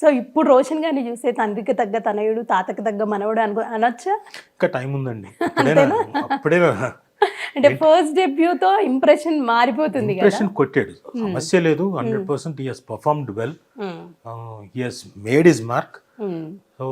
So ఇప్పుడు రోషన్ గారిని చూస్తే తండ్రికి తగ్గ తనయుడు తాతకి తగ్గ మనవడు అనుకో అనొచ్చా? ఇంకా టైం ఉందండి. అప్పుడే అంటే ఫస్ట్ డెబ్యూతో ఇంప్రెషన్ మారిపోతుంది ఇంప్రెషన్ కొట్టాడు. సమస్య లేదు. Hundred percent he has performed well. He has made his mark. So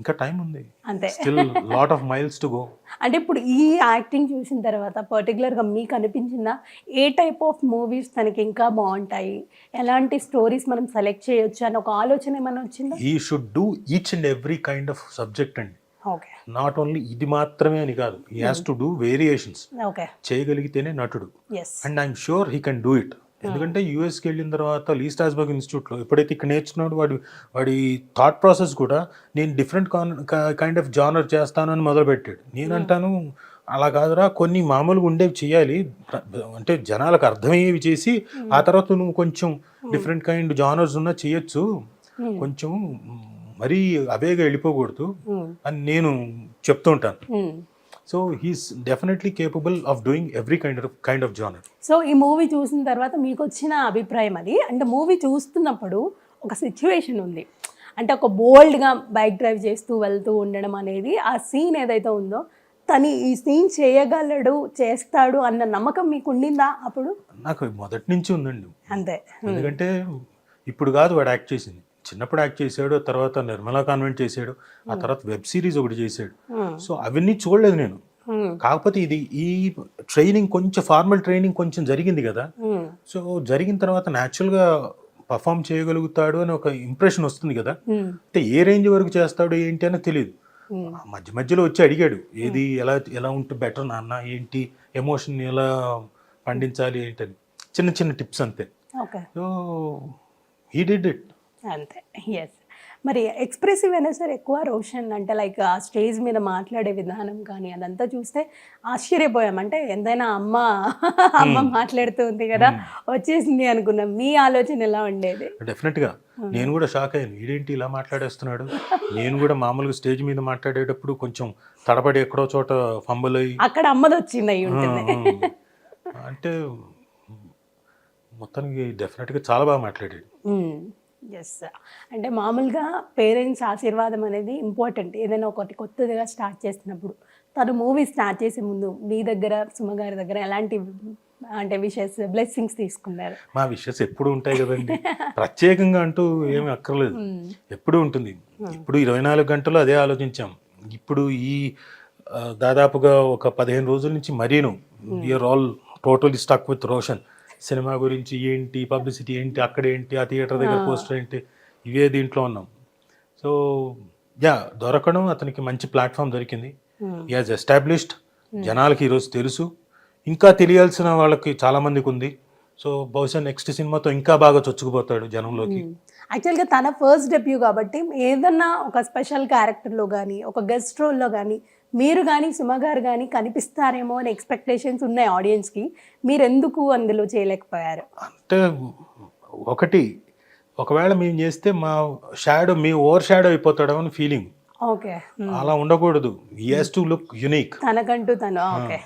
ఇంకా టైం ఉంది. అంతే. Still lot of miles to go అంటే ఇప్పుడు ఈ యాక్టింగ్ చూసిన తర్వాత పర్టికులర్గా మీకు అనిపించిందా ఏ టైప్ ఆఫ్ మూవీస్ తనకి ఇంకా బాగుంటాయి? ఎలాంటి స్టోరీస్ మనం సెలెక్ట్ చేయొచ్చు అని ఒక ఆలోచన ఏమైనా వచ్చిందా? He should do each and every kind of subject అండి. ఓకే. నాట్ ఓన్లీ ఇది మాత్రమే అని కాదు he has to do variations okay. చేయగలిగితేనే నటుడు. Yes and I'm sure he can do it ఎందుకంటే యూఎస్కి వెళ్ళిన తర్వాత లీ స్టాస్బర్గ్ ఇన్స్టిట్యూట్లో ఎప్పుడైతే ఇక్కడ నేర్చుకున్నాడు వాడి వాడి థాట్ ప్రాసెస్ కూడా నేను డిఫరెంట్ కైండ్ ఆఫ్ జానర్ చేస్తాను అని మొదలుపెట్టాడు. నేనంటాను అలా కాదురా కొన్ని మామూలుగా ఉండేవి చేయాలి. అంటే జనాలకు అర్థమయ్యేవి చేసి ఆ. తర్వాత నువ్వు కొంచెం డిఫరెంట్ కైండ్ జానర్స్ ఉన్నా చేయొచ్చు. కొంచెం మరీ అవేగా వెళ్ళిపోకూడదు అని నేను చెప్తూ ఉంటాను. Hmm. So he's definitely capable of doing every kind of kind of genre. So ఈ మూవీ చూసిన తర్వాత మీకు వచ్చిన అభిప్రాయం అది. అంటే మూవీ చూస్తున్నప్పుడు ఒక సిచ్యువేషన్ ఉంది. అంటే ఒక బోల్డ్గా బైక్ డ్రైవ్ చేస్తూ వెళ్తూ ఉండడం అనేది ఆ సీన్ ఏదైతే ఉందో తను ఈ సీన్ చేయగలడు చేస్తాడు అన్న నమ్మకం మీకు ఉండిందా అప్పుడు? నాకు మొదటి నుంచి ఉందండి. అంతే. ఎందుకంటే ఇప్పుడు కాదు వాడు యాక్ట్ చేసింది. చిన్నప్పుడు యాక్ట్ చేశాడు తర్వాత నిర్మలా కాన్వెంట్ చేశాడు ఆ తర్వాత వెబ్ సిరీస్ ఒకటి చేశాడు. సో అవన్నీ చూడలేదు నేను. కాకపోతే ఇది ఈ ట్రైనింగ్ కొంచెం ఫార్మల్ ట్రైనింగ్ కొంచెం జరిగింది కదా. సో జరిగిన తర్వాత న్యాచురల్గా పర్ఫామ్ చేయగలుగుతాడు అని ఒక ఇంప్రెషన్ వస్తుంది కదా. అంటే ఏ రేంజ్ వరకు చేస్తాడు ఏంటి అని తెలియదు మధ్య మధ్యలో వచ్చి అడిగాడు ఏది ఎలా ఎలా ఉంటే బెటర్ నాన్న ఏంటి ఎమోషన్ ఎలా పండించాలి ఏంటని. చిన్న చిన్న టిప్స్ అంతే. So he did it. అంతే. ఎస్ మరి ఎక్స్ప్రెసివ్ అయినా సరే ఎక్కువ రోషన్ అంటే లైక్ ఆ స్టేజ్ మీద మాట్లాడే విధానం కానీ అదంతా చూస్తే ఆశ్చర్యపోయాం. అంటే ఎంతైనా అమ్మ అమ్మ మాట్లాడుతుంది కదా వచ్చేసింది అనుకున్నాం. మీ ఆలోచన ఎలా ఉండేది? డెఫినెట్గా నేను కూడా షాక్ అయ్యాను. వీడేంటి ఇలా మాట్లాడేస్తున్నాడు? నేను కూడా మామూలుగా స్టేజ్ మీద మాట్లాడేటప్పుడు కొంచెం తడబడి ఎక్కడో చోట ఫంబుల్ అయ్యి అక్కడ అమ్మది వచ్చింది అయి ఉంటుంది. అంటే మొత్తానికి డెఫినెట్గా చాలా బాగా మాట్లాడాడు. ఎస్ అంటే మామూలుగా పేరెంట్స్ ఆశీర్వాదం అనేది ఇంపార్టెంట్. ఏదైనా ఒకటి కొత్తగా స్టార్ట్ చేసినప్పుడు తను మూవీ స్టార్ట్ చేసే ముందు మీ దగ్గర సుమ గారి దగ్గర ఎలాంటి అంటే విషెస్ బ్లెస్సింగ్స్ తీసుకున్నారు? మా విషయస్ ఎప్పుడు ఉంటాయి కదండి. ప్రత్యేకంగా అంటూ ఏమి అక్కర్లేదు. ఎప్పుడు ఉంటుంది. ఇప్పుడు ఇరవై నాలుగు గంటలు అదే ఆలోచించాం. ఇప్పుడు ఈ దాదాపుగా ఒక పదిహేను రోజుల నుంచి మరీను. We are all total stuck with Roshan cinema గురించి ఏంటి పబ్లిసిటీ ఏంటి అక్కడ ఏంటి ఆ థియేటర్ దగ్గర పోస్టర్ ఏంటి ఇవే దీంట్లో ఉన్నాం. సో యా దొరకడం అతనికి మంచి ప్లాట్ఫామ్ దొరికింది. హాజ్ ఎస్టాబ్లిష్డ్ జనాలకి ఈరోజు తెలుసు. ఇంకా తెలియాల్సిన వాళ్ళకి చాలా మందికి ఉంది. సో బహుశా నెక్స్ట్ సినిమాతో ఇంకా బాగా చొచ్చుకుపోతాడు జనంలోకి. యాక్చువల్గా తన ఫస్ట్ డెబ్యూ కాబట్టి ఏదన్నా ఒక స్పెషల్ క్యారెక్టర్లో కానీ ఒక గెస్ట్ రోల్లో కానీ మీరు కానీ సుమ గారు కానీ కనిపిస్తారేమో అని ఎక్స్పెక్టేషన్స్ ఉన్నాయి ఆడియన్స్కి మీరు ఎందుకు అందులో చేయలేకపోయారు? అంటే ఒకటి ఒకవేళ మేము చేస్తే మా షాడో మీ ఓవర్ షాడో అయిపోతాడో అని ఫీలింగ్ ఓకే అలా ఉండకూడదు. హాస్ టు లుక్ యునిక్ తనకంటూ తను ఓకే.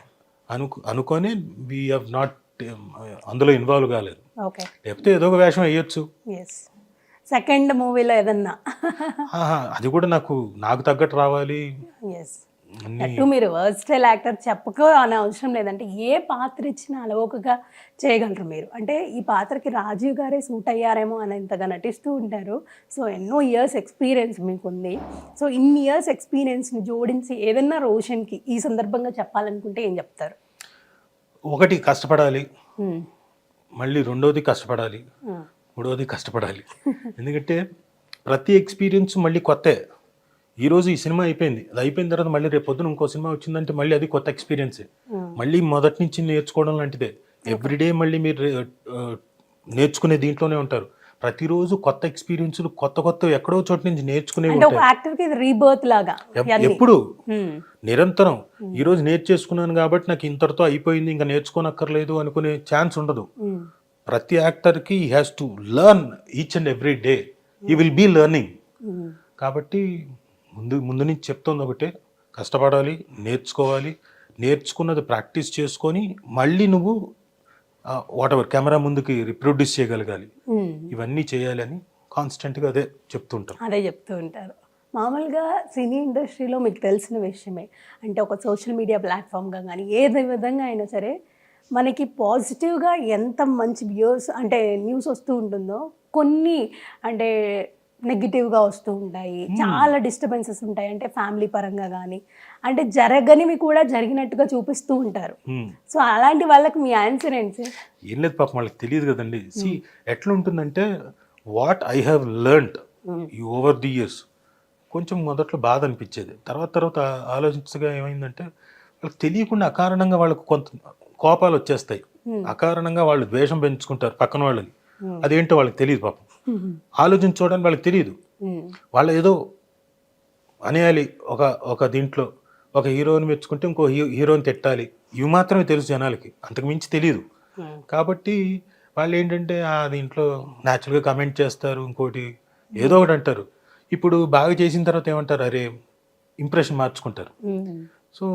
అను అనుకొని వీ హ్యావ్ నాట్ అందులో ఇన్వాల్వ్ కాలేదు. ఓకే. లేకపోతే ఏదో ఒక వేషం వేయొచ్చు. ఎస్ సెకండ్ మూవీలో ఏదన్నా? అది కూడా నాకు నాకు తగ్గట్టు రావాలి. అటు మీరు వర్స్టైల్ యాక్టర్ చెప్పుకో అనే అవసరం లేదంటే ఏ పాత్ర ఇచ్చినా అలవోకగా చేయగలరు మీరు. అంటే ఈ పాత్రకి రాజీవ్ గారే సూట్ అయ్యారేమో అనేంతగా నటిస్తూ ఉంటారు. సో ఎన్నో ఇయర్స్ ఎక్స్పీరియన్స్ మీకుంది. సో ఇన్ని ఇయర్స్ ఎక్స్పీరియన్స్ని జోడించి ఏదన్నా రోషన్కి ఈ సందర్భంగా చెప్పాలనుకుంటే ఏం చెప్తారు? ఒకటి కష్టపడాలి. మళ్ళీ రెండోది కష్టపడాలి. మూడవది కష్టపడాలి. ఎందుకంటే ప్రతి ఎక్స్పీరియన్స్ మళ్ళీ కొత్తే. ఈరోజు ఈ సినిమా అయిపోయింది. అది అయిపోయిన తర్వాత మళ్ళీ రేపు పొద్దున ఇంకో సినిమా వచ్చిందంటే మళ్ళీ అది కొత్త ఎక్స్పీరియన్సే. మళ్ళీ మొదటి నుంచి నేర్చుకోవడం లాంటిదే. ఎవ్రీడే మళ్ళీ మీరు నేర్చుకునే దీంట్లోనే ఉంటారు. ప్రతిరోజు కొత్త ఎక్స్పీరియన్స్లు కొత్త కొత్త ఎక్కడో చోట నుంచి నేర్చుకునే రీబర్త్ లాగా. ఎప్పుడు. నిరంతరం. ఈరోజు నేర్చేసుకున్నాను కాబట్టి నాకు ఇంతటితో అయిపోయింది. ఇంకా నేర్చుకోనక్కర్లేదు అనుకునే ఛాన్స్ ఉండదు. ప్రతి యాక్టర్కి he has to learn each and every day he will be learning. కాబట్టి ముందు ముందు నుంచి చెప్తోంది ఒకటే కష్టపడాలి నేర్చుకోవాలి నేర్చుకున్నది ప్రాక్టీస్ చేసుకొని మళ్ళీ నువ్వు వాట్ ఎవర్ కెమెరా ముందుకి రిప్రొడ్యూస్ చేయగలగాలి. ఇవన్నీ చేయాలి అని కాన్స్టెంట్గా అదే చెప్తుంటాను అదే చెప్తూ ఉంటారు. మామూలుగా సినీ ఇండస్ట్రీలో మీకు తెలిసిన విషయమే అంటే ఒక సోషల్ మీడియా ప్లాట్ఫామ్గా కానీ ఏదే విధంగా అయినా సరే మనకి పాజిటివ్గా ఎంత మంచి వ్యూస్ అంటే న్యూస్ వస్తూ ఉంటుందో కొన్ని అంటే నెగిటివ్గా వస్తూ ఉంటాయి. చాలా డిస్టర్బెన్సెస్ ఉంటాయి. అంటే ఫ్యామిలీ పరంగా కానీ అంటే జరగనివి కూడా జరిగినట్టుగా చూపిస్తూ ఉంటారు. Hmm. సో అలాంటి వాళ్ళకి మీ ఆన్సర్ ఏంటి సార్? ఏం లేదు పాపం వాళ్ళకి తెలియదు కదండి. సి ఎట్లా ఉంటుందంటే వాట్ ఐ హ్యావ్ లెర్న్డ్ ఈ ఓవర్ ది ఇయర్స్ కొంచెం మొదట్లో బాధ అనిపించేది. తర్వాత తర్వాత ఆలోచించగా ఏమైందంటే వాళ్ళకి తెలియకుండా అకారణంగా వాళ్ళకు కొంత కోపాలు వచ్చేస్తాయి. అకారణంగా వాళ్ళు ద్వేషం పెంచుకుంటారు పక్కన వాళ్ళని. అదేంటో వాళ్ళకి తెలియదు పాపం. ఆలోచించుకోవడానికి వాళ్ళకి తెలియదు వాళ్ళు ఏదో అనేయాలి ఒక ఒక దీంట్లో ఒక హీరోని మెచ్చుకుంటే ఇంకో హీ హీరోని తిట్టాలి. ఇవి మాత్రమే తెలుసు జనాలకి. అంతకు మించి తెలియదు కాబట్టి వాళ్ళు ఏంటంటే ఆ దీంట్లో న్యాచురల్గా కమెంట్ చేస్తారు ఇంకోటి ఏదో ఒకటి అంటారు. ఇప్పుడు బాగా చేసిన తర్వాత ఏమంటారు? అరే ఇంప్రెషన్ మార్చుకుంటారు. సో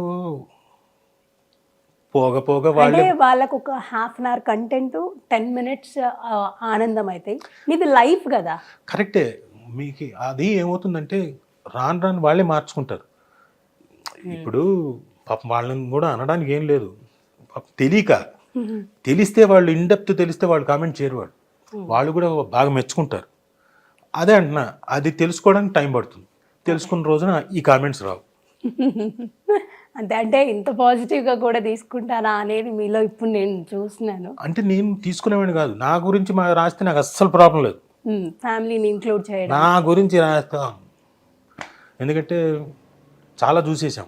పోగ పోగ వాళ్ళే వాళ్ళకు ఒక half an hour content ten minutes ఆనందం అవుతాయి మీది లైఫ్ కదా. కరెక్టే మీకు అది ఏమవుతుందంటే రాను రాను వాళ్ళే మార్చుకుంటారు. ఇప్పుడు పాపం వాళ్ళని కూడా అనడానికి ఏం లేదు. తెలియక తెలిస్తే వాళ్ళు ఇండెప్త్ తెలిస్తే వాళ్ళు కామెంట్ చేయరు వాళ్ళు. వాళ్ళు కూడా బాగా మెచ్చుకుంటారు. అదే అంటున్నా అది తెలుసుకోవడానికి టైం పడుతుంది. తెలుసుకున్న రోజున ఈ కామెంట్స్ రావు. అంతే అంటే ఇంత పాజిటివ్గా కూడా తీసుకుంటారా అనేది మీలో ఇప్పుడు నేను చూస్తున్నాను. అంటే నేను తీసుకునేవాడిని కాదు. నా గురించి మా రాస్తే నాకు అస్సలు ప్రాబ్లం లేదు. ఫ్యామిలీని ఇంక్లూడ్ చేయడం. నా గురించి రాస్తాం. ఎందుకంటే చాలా చూసేసాం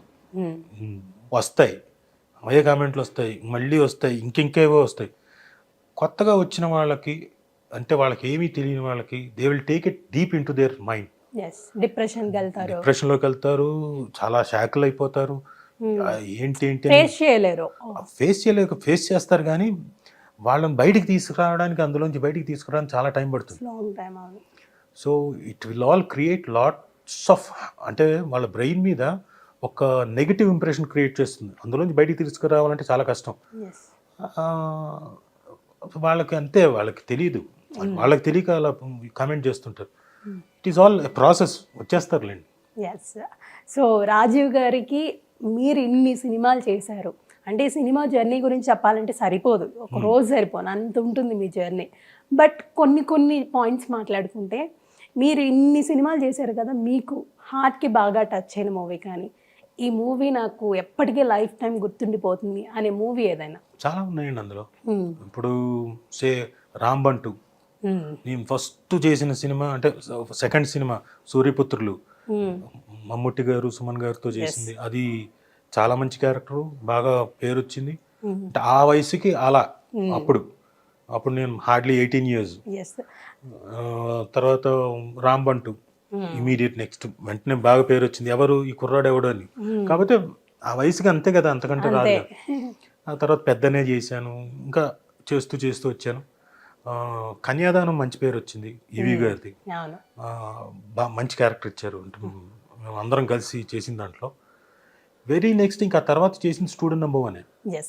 వస్తాయి. అవే కామెంట్లు వస్తాయి. మళ్ళీ వస్తాయి. ఇంకింకేవో వస్తాయి. కొత్తగా వచ్చిన వాళ్ళకి అంటే వాళ్ళకి ఏమీ తెలియని వాళ్ళకి they will take it deep into their mind డిప్రెషన్కి వెళ్తారు. డిప్రెషన్లోకి వెళ్తారు. చాలా షాకులు అయిపోతారు. ఏంటి ఏంటి ఫేస్ చేయలేరు. ఫేస్ చేయలేక ఫేస్ చేస్తారు కానీ వాళ్ళని బయటికి తీసుకురావడానికి అందులోంచి బయటికి తీసుకురావడానికి చాలా టైం పడుతుంది. So it will all create lots of అంటే వాళ్ళ బ్రెయిన్ మీద ఒక నెగిటివ్ ఇంప్రెషన్ క్రియేట్ చేస్తుంది. అందులోంచి బయటికి తీసుకురావాలంటే చాలా కష్టం. వాళ్ళకి అంతే వాళ్ళకి తెలియదు వాళ్ళకి తెలియక అలా కామెంట్ చేస్తుంటారు. ఇట్ ఈస్ ఆల్ ప్రాసెస్ వచ్చేస్తారులేండి. ఎస్ సో రాజీవ్ గారికి మీరు ఇన్ని సినిమాలు చేశారు. అంటే ఈ సినిమా జర్నీ గురించి చెప్పాలంటే సరిపోదు. ఒక రోజు సరిపోను. అంత ఉంటుంది మీ జర్నీ. బట్ కొన్ని కొన్ని పాయింట్స్ మాట్లాడుకుంటే మీరు ఇన్ని సినిమాలు చేశారు కదా మీకు హార్ట్కి బాగా టచ్ అయిన మూవీ కానీ ఈ మూవీ నాకు ఎప్పటికీ లైఫ్ టైం గుర్తుండిపోతుంది అనే మూవీ ఏదైనా? చాలా ఉన్నాయండి అందులో. ఇప్పుడు సే రాంబంటు. నేను ఫస్ట్ చేసిన సినిమా అంటే సెకండ్ సినిమా సూర్యపుత్రులు. మమ్ముట్టి గారు సుమన్ గారితో చేసింది. అది చాలా మంచి క్యారెక్టర్. బాగా పేరు వచ్చింది. అంటే ఆ వయసుకి అలా. అప్పుడు. అప్పుడు నేను హార్డ్లీ ఎయిటీన్ ఇయర్స్. తర్వాత రాంబంటు ఇమీడియట్ నెక్స్ట్. వెంటనే బాగా పేరు వచ్చింది ఎవరు? ఈ కుర్రాడు ఎవడు అని కాకపోతే ఆ వయసుకి అంతే కదా అంతకంటే రాదు. ఆ తర్వాత పెద్దనే చేశాను. ఇంకా చేస్తూ చేస్తూ వచ్చాను. కన్యాదానం మంచి పేరు వచ్చింది ఈవి గారిది. మంచి క్యారెక్టర్ ఇచ్చారు. అంటే మేము అందరం కలిసి చేసిన దాంట్లో. వెరీ నెక్స్ట్ ఇంకా తర్వాత చేసిన student number one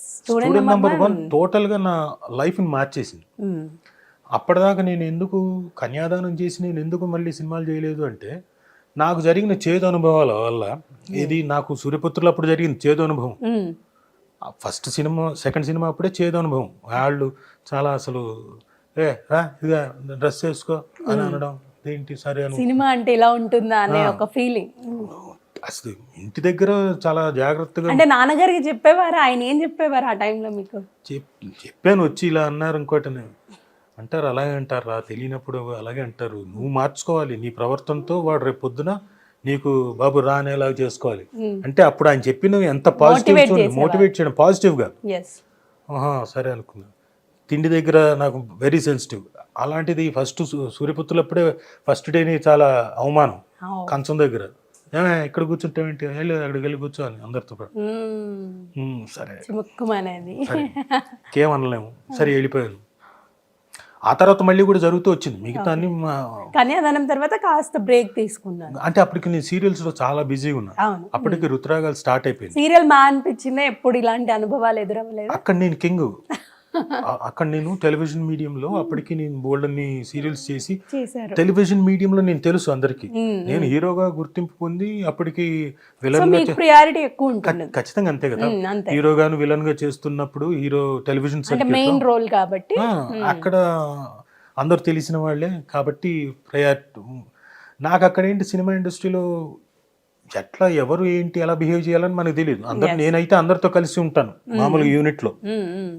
student number one టోటల్గా నా లైఫ్ని మార్చేసింది. అప్పటిదాకా నేను ఎందుకు కన్యాదానం చేసి నేను ఎందుకు మళ్ళీ సినిమాలు చేయలేదు అంటే నాకు జరిగిన చేదు అనుభవాల వల్ల ఇది నాకు సూర్యపుత్రులు అప్పుడు జరిగింది చేదు అనుభవం. ఫస్ట్ సినిమా సెకండ్ సినిమా అప్పుడే చేదు అనుభవం. వాళ్ళు చాలా అసలు ఏ రా డ్రెస్ వేసుకో అని అనడం. ఏంటి సరే సినిమా అంటే ఇలా ఉంటుందా అనే ఒక ఫీలింగ్ అసలు ఇంటి దగ్గర చాలా జాగ్రత్తగా అంటే నాన్నగారికి చెప్పేవారు? ఆయన ఏం చెప్పేవారు ఆ టైంలో మీకు? చెప్- చెప్పాను వచ్చి ఇలా అన్నారు ఇంకోటి అంటారు అలాగే అంటారా తెలియనప్పుడు అలాగే అంటారు. నువ్వు మార్చుకోవాలి నీ ప్రవర్తనతో వాడు రేపు పొద్దున నీకు బాబు రా అనేలాగా చేసుకోవాలి. అంటే అప్పుడు ఆయన చెప్పినవి ఎంత పాజిటివ్ మోటివేట్ చేయడం పాజిటివ్గా సరే అనుకున్నా తిండి దగ్గర నాకు వెరీ సెన్సిటివ్ అలాంటిది ఫస్ట్ సూర్యపుత్రులప్పుడే ఫస్ట్ డేని చాలా అవమానం. కంచం దగ్గర. ఏమే ఇక్కడ కూర్చుంటావేంటి వెళ్ళి అక్కడికి వెళ్ళి కూర్చో అని అందరితో పాటు. "ఉమ్, సరే. చిముక్కుమనేది. సరే. వెళ్ళిపోయాను. ఆ తర్వాత మళ్ళీ కూడా జరుగుతూ వచ్చింది. మిగతా కన్యాదానం తర్వాత కాస్త బ్రేక్ తీసుకున్నాను. అంటే అప్పటికి నేను సీరియల్స్లో చాలా బిజీగా ఉన్నా. అప్పటికి రుతురాగాలు స్టార్ట్ అయిపోయింది సీరియల్ మా అనిపించిందా? ఎప్పుడు ఇలాంటి అనుభవాలు ఎదురవ్వలేదు? అక్కడ నేను కింగ్ అక్కడ నేను టెలివిజన్ మీడియంలో అప్పటికి నేను బోల్డ్ అన్ని సీరియల్స్ చేసి టెలివిజన్ మీడియంలో నేను తెలుసు అందరికి. నేను హీరోగా గుర్తింపు పొంది అప్పటికి విలన్ ప్రియారిటీ ఎక్కువ ఉంటుంది ఖచ్చితంగా అంతే కదా. హీరోగాను విలన్గా చేస్తున్నప్పుడు హీరో టెలివిజన్ మెయిన్ రోల్ కాబట్టి అక్కడ అందరు తెలిసిన వాళ్ళే కాబట్టి ప్రయారిటీ నాకు అక్కడ ఏంటి సినిమా ఇండస్ట్రీలో ఎట్లా ఎవరు ఏంటి ఎలా బిహేవ్ చేయాలని మనకు తెలియదు అందరు నేనైతే అందరితో కలిసి ఉంటాను మామూలుగా యూనిట్లో. మ్మ్, మ్మ్.